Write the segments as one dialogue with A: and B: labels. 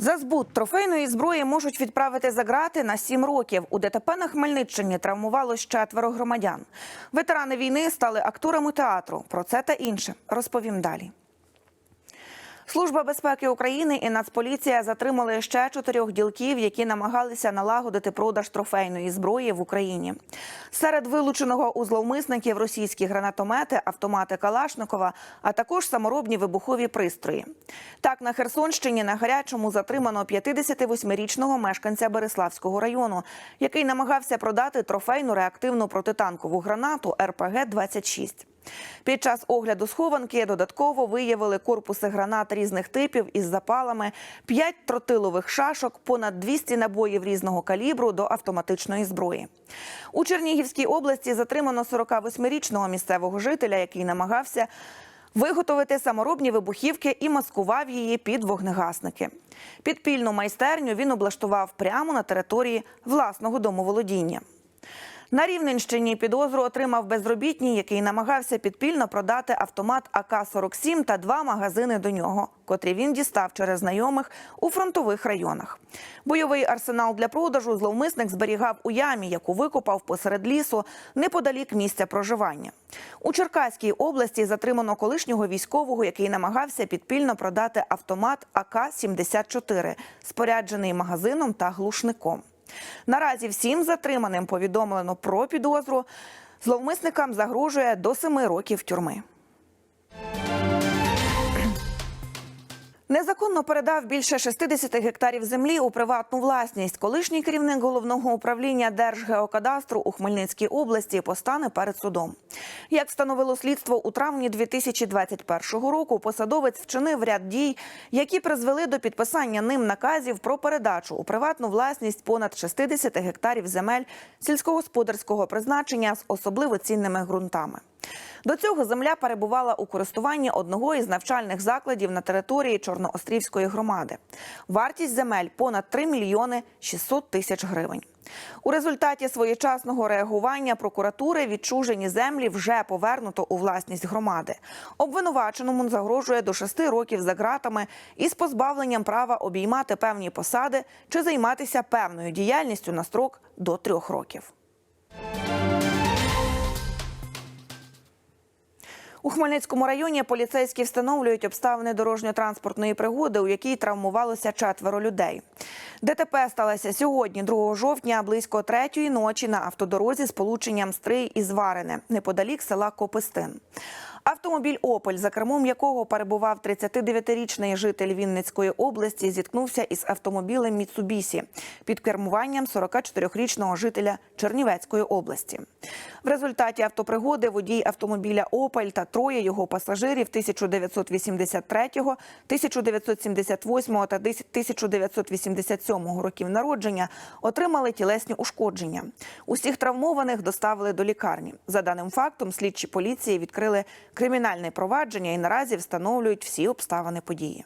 A: За збут трофейної зброї можуть відправити за грати на сім років. У ДТП на Хмельниччині травмувалось четверо громадян. Ветерани війни стали акторами театру. Про це та інше розповім далі. Служба безпеки України і Нацполіція затримали ще чотирьох ділків, які намагалися налагодити продаж трофейної зброї в Україні. Серед вилученого у зловмисників російські гранатомети, автомати Калашникова, а також саморобні вибухові пристрої. Так, на Херсонщині на гарячому затримано 58-річного мешканця Береславського району, який намагався продати трофейну реактивну протитанкову гранату РПГ-26. Під час огляду схованки додатково виявили корпуси гранат різних типів із запалами, 5 тротилових шашок, понад 200 набоїв різного калібру до автоматичної зброї. У Чернігівській області затримано 48-річного місцевого жителя, який намагався виготовити саморобні вибухівки і маскував її під вогнегасники. Підпільну майстерню він облаштував прямо на території власного домоволодіння. На Рівненщині підозру отримав безробітній, який намагався підпільно продати автомат АК-47 та два магазини до нього, котрі він дістав через знайомих у фронтових районах. Бойовий арсенал для продажу зловмисник зберігав у ямі, яку викопав посеред лісу неподалік місця проживання. У Черкаській області затримано колишнього військового, який намагався підпільно продати автомат АК-74, споряджений магазином та глушником. Наразі всім затриманим повідомлено про підозру. Зловмисникам загрожує до семи років тюрми. Незаконно передав більше 60 гектарів землі у приватну власність. Колишній керівник головного управління Держгеокадастру у Хмельницькій області постане перед судом. Як встановило слідство у травні 2021 року, посадовець вчинив ряд дій, які призвели до підписання ним наказів про передачу у приватну власність понад 60 гектарів земель сільськогосподарського призначення з особливо цінними ґрунтами. До цього земля перебувала у користуванні одного із навчальних закладів на території Чорноострівської громади. Вартість земель понад 3 мільйони 600 тисяч гривень. У результаті своєчасного реагування прокуратури відчужені землі вже повернуто у власність громади. Обвинуваченому загрожує до 6 років за ґратами із позбавленням права обіймати певні посади чи займатися певною діяльністю на строк до 3 років. У Хмельницькому районі поліцейські встановлюють обставини дорожньо-транспортної пригоди, у якій травмувалося четверо людей. ДТП сталося сьогодні, 2 жовтня, близько третьої ночі на автодорозі з полученням Стрий і Зварине, неподалік села Копистин. Автомобіль Опель, за кермом якого перебував 39-річний житель Вінницької області, зіткнувся із автомобілем Міцубісі під кермуванням 44-річного жителя Чернівецької області. В результаті автопригоди водій автомобіля Опель та троє його пасажирів 1983, 1978 та 1987 років народження отримали тілесні ушкодження. Усіх травмованих доставили до лікарні. За даним фактом, слідчі поліції відкрили кримінальне провадження і наразі встановлюють всі обставини події.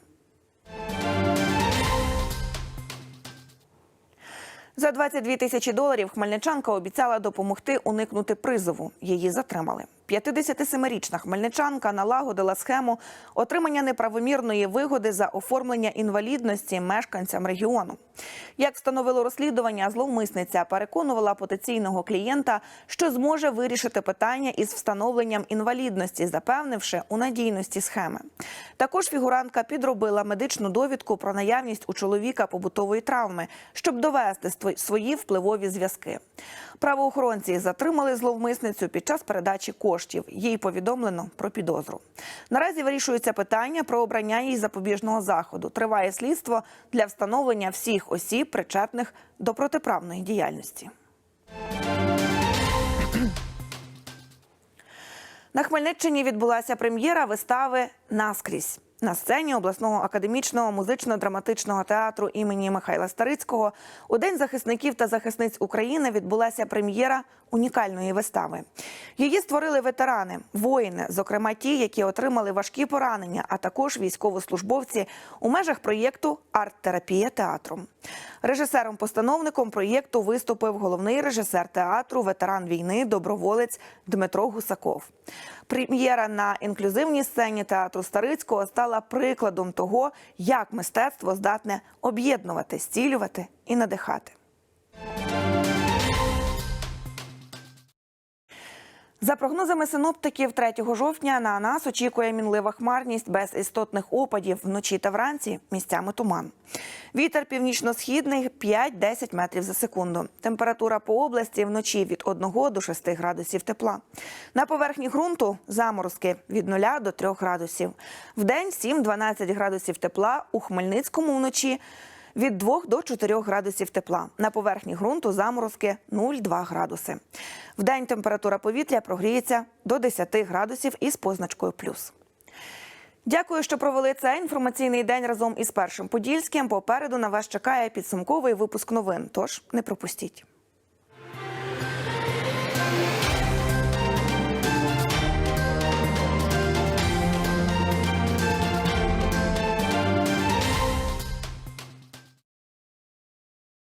A: За 22 тисячі доларів хмельничанка обіцяла допомогти уникнути призову. Її затримали. 57-річна хмельничанка налагодила схему отримання неправомірної вигоди за оформлення інвалідності мешканцям регіону. Як встановило розслідування, зловмисниця переконувала потенційного клієнта, що зможе вирішити питання із встановленням інвалідності, запевнивши у надійності схеми. Також фігурантка підробила медичну довідку про наявність у чоловіка побутової травми, щоб довести свої впливові зв'язки. Правоохоронці затримали зловмисницю під час передачі коштів. Їй повідомлено про підозру. Наразі вирішується питання про обрання їй запобіжного заходу. Триває слідство для встановлення всіх осіб, причетних до протиправної діяльності. На Хмельниччині відбулася прем'єра вистави Наскрізь. На сцені обласного академічного музично-драматичного театру імені Михайла Старицького у День захисників та захисниць України відбулася прем'єра унікальної вистави. Її створили ветерани, воїни, зокрема ті, які отримали важкі поранення, а також військовослужбовці у межах проєкту Арт-терапія театром. Режисером-постановником проєкту виступив головний режисер театру, ветеран війни, доброволець Дмитро Гусаков. Прем'єра на інклюзивній сцені театру Старицького стала прикладом того, як мистецтво здатне об'єднувати, стілювати і надихати. За прогнозами синоптиків, 3 жовтня на нас очікує мінлива хмарність без істотних опадів вночі та вранці місцями туман. Вітер північно-східний 5-10 метрів за секунду. Температура по області вночі від 1 до 6 градусів тепла. На поверхні ґрунту заморозки від 0 до 3 градусів. Вдень 7-12 градусів тепла. У Хмельницькому вночі від 2 до 4 градусів тепла. На поверхні ґрунту заморозки 0,2 градуси. Вдень температура повітря прогріється до 10 градусів із позначкою плюс. Дякую, що провели цей інформаційний день разом із першим подільським. Попереду на вас чекає підсумковий випуск новин. Тож не пропустіть.